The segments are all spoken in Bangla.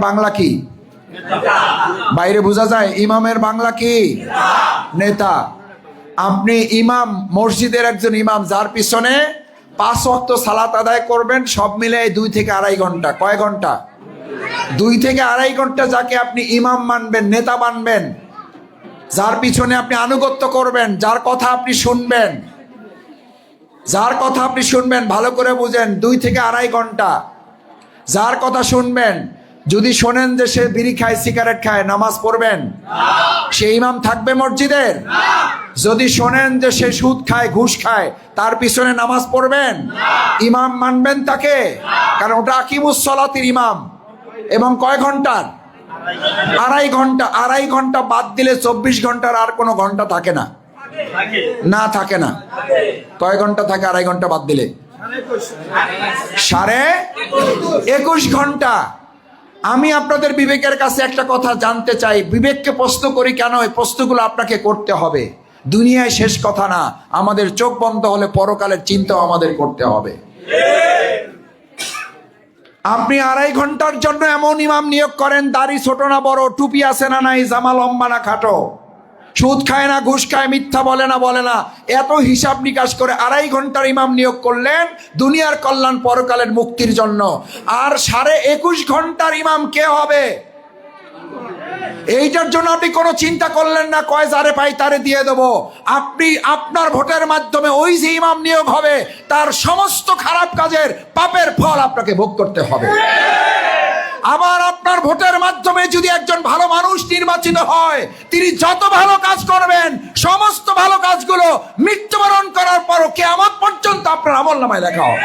বাংলা কি? বাইরে বোঝা যায়, ইমামের বাংলা কি? নেতা। আপনি ইমাম, মসজিদের একজন ইমাম, যার পিছনে পাঁচ ওয়াক্ত সালাত আদায় করবেন, সব মিলে দুই থেকে আড়াই ঘণ্টা। কয় ঘণ্টা? দুই থেকে আড়াই ঘণ্টা যাকে আপনি ইমাম মানবেন, নেতা মানবেন। যার পিছনে আপনি আনুগত্য করবেন, যার কথা আপনি শুনবেন। যার কথা আপনি শুনবেন, ভালো করে বুঝেন, দুই থেকে আড়াই ঘণ্টা। যার কথা শুনবেন যদি শোনেন যে সে বিড়ি খায়, সিগারেট খায়, নামাজ পড়বেন? সে ইমাম থাকবে মসজিদের? যদি শোনেন যে সে সুদ খায়, ঘুষ খায়, তার পিছনে নামাজ পড়বেন? ইমাম মানবেন তাকে? কারণ ওটা আকিমুস সলাতির ইমাম। এবং কয় ঘণ্টার? আড়াই ঘণ্টা। আড়াই ঘণ্টা বাদ দিলে চব্বিশ ঘণ্টার আর কোনো ঘণ্টা থাকে না। না, থাকে না। কয় ঘণ্টা থাকে আড়াই ঘণ্টা বাদ দিলে? সাড়ে একুশ ঘণ্টা। আমি আপনাদের বিবেকের কাছে একটা কথা জানতে চাই। বিবেককে প্রশ্ন করি কেন এই প্রশ্নগুলো আপনাকে করতে হবে? দুনিয়ায় শেষ কথা না। আমাদের চোখ বন্ধ হলে পরকালের চিন্তাও আমাদের করতে হবে। আপনি আড়াই ঘণ্টার জন্য এমন ইমাম নিয়োগ করেন, দাড়ি ছোট না, বড়, টুপি আছে না নাই, জামা লম্বা না, খাটো। সুদ খায় না, ঘুষ খায়, মিথ্যা বলে না বলে না। এত হিসাব নিকাশ করে আড়াই ঘণ্টার ইমাম নিয়োগ করলেন দুনিয়ার কল্যাণ পরকালের মুক্তির জন্য। আর সাড়ে একুশ ঘণ্টার ইমাম কে হবে? এইটার জন্য আপনি কোনো চিন্তা করলেন না, কয় যারে পাই তারে দিয়ে দেব। আপনি আপনার ভোটের মাধ্যমে ওই যে ইমাম নিয়োগ হবে, তার সমস্ত খারাপ কাজের পাপের ফল আপনাকে ভোগ করতে হবে। ভোটের মাধ্যমে যদি একজন ভালো মানুষ নির্বাচিত হয়, তিনি যত ভালো কাজ করবেন, সমস্ত ভালো কাজগুলো মৃত্যুবরণ করার পরও কেয়ামত পর্যন্ত আপনার আমল নামায় লেখা হবে।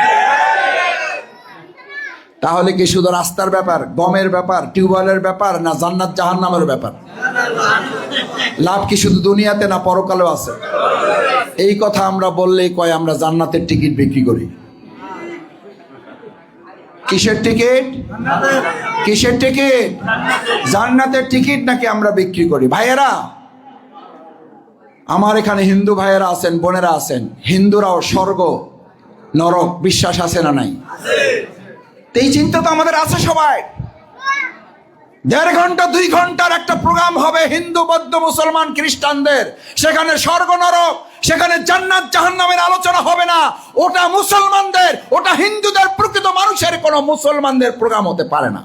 তাহলে কি শুধু রাস্তার ব্যাপার, গমের ব্যাপার, টিউবওয়েলের ব্যাপার, না জান্নাত জাহান্নামের ব্যাপার? লাভ কি শুধু দুনিয়াতে, না পরকালেও আছে? এই কথা আমরা বললেই কয়, আমরা জান্নাতের টিকিট বিক্রি করি। কিসের টিকিট? কিসের টিকিট? জান্নাতের টিকিট নাকি আমরা বিক্রি করি? ভাইয়েরা, আমার এখানে হিন্দু ভাইয়েরা আছেন, বোনেরা আছেন। হিন্দুরাও স্বর্গ, নরক, বিশ্বাস আছে না নাই? এই চিন্তা তো আমাদের আছে সবাই। দেড় ঘণ্টা, দুই ঘণ্টার একটা প্রোগ্রাম হবে হিন্দু, বৌদ্ধ, মুসলমান, খ্রিস্টানদের। সেখানে স্বর্গ, নরক, সেখানে জান্নাত, জাহান্নামের আলোচনা হবে না। ওটা মুসলমানদের, ওটা হিন্দুদের প্রকৃত কোনো মুসলমানদের প্রোগ্রাম হতে পারে না।